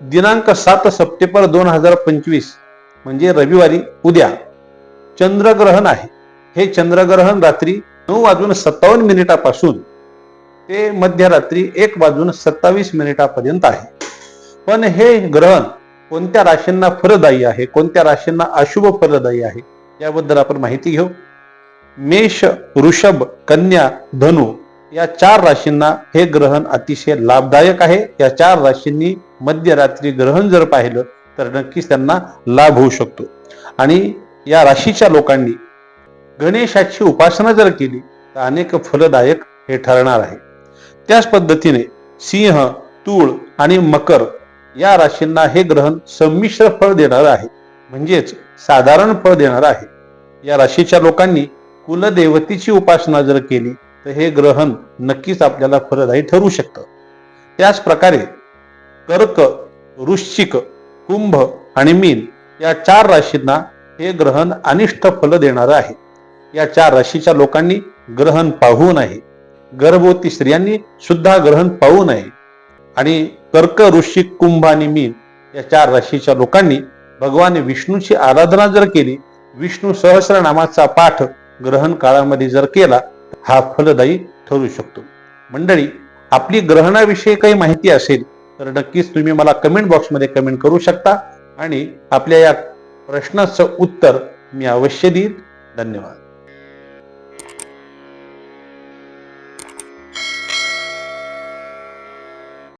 दिनांक सात सप्टेंबर दोन हजार पंचवीस म्हणजे रविवारी उद्या चंद्रग्रहण आहे. हे चंद्रग्रहण रात्री नऊ वाजून सत्तावन्न मिनिटापासून ते मध्यरात्री एक वाजून सत्तावीस मिनिटापर्यंत आहे. पण हे ग्रहण कोणत्या राशींना फलदायी आहे कोणत्या राशींना अशुभ फलदायी आहे याबद्दल आपण माहिती घेऊ. मेष वृषभ कन्या धनु या चार राशींना हे ग्रहण अतिशय लाभदायक आहे. या चार राशींनी मध्यरात्री ग्रहण जर पाहिलं तर नक्कीच त्यांना लाभ होऊ शकतो. आणि या राशीच्या लोकांनी गणेशाची उपासना जर केली तर अनेक फलदायक हे ठरणार आहे. त्याच पद्धतीने सिंह तूळ आणि मकर या राशींना हे ग्रहण संमिश्र फळ देणार आहे. म्हणजेच साधारण फळ देणार आहे. या राशीच्या लोकांनी कुलदेवतेची उपासना जर केली तर हे ग्रहण नक्कीच आपल्याला फलदायी ठरू शकतं. त्याच प्रकारे कर्क वृश्चिक कुंभ आणि मीन या चार राशींना हे ग्रहण अनिष्ट फल देणारं आहे. या चार राशीच्या लोकांनी ग्रहण पाहू नये. गर्भवती स्त्रियांनी सुद्धा ग्रहण पाहू नये. आणि कर्क ऋषिक कुंभ आणि मीन या चार राशीच्या लोकांनी भगवान विष्णूची आराधना जर केली विष्णू सहस्रनामाचा पाठ ग्रहण काळामध्ये जर केला हा फलदायी ठरू शकतो. मंडळी आपली ग्रहणाविषयी काही माहिती असेल तर नक्कीच तुम्ही मला कमेंट बॉक्समध्ये कमेंट करू शकता आणि आपल्या या प्रश्नाचं उत्तर मी अवश्य देईन. धन्यवाद.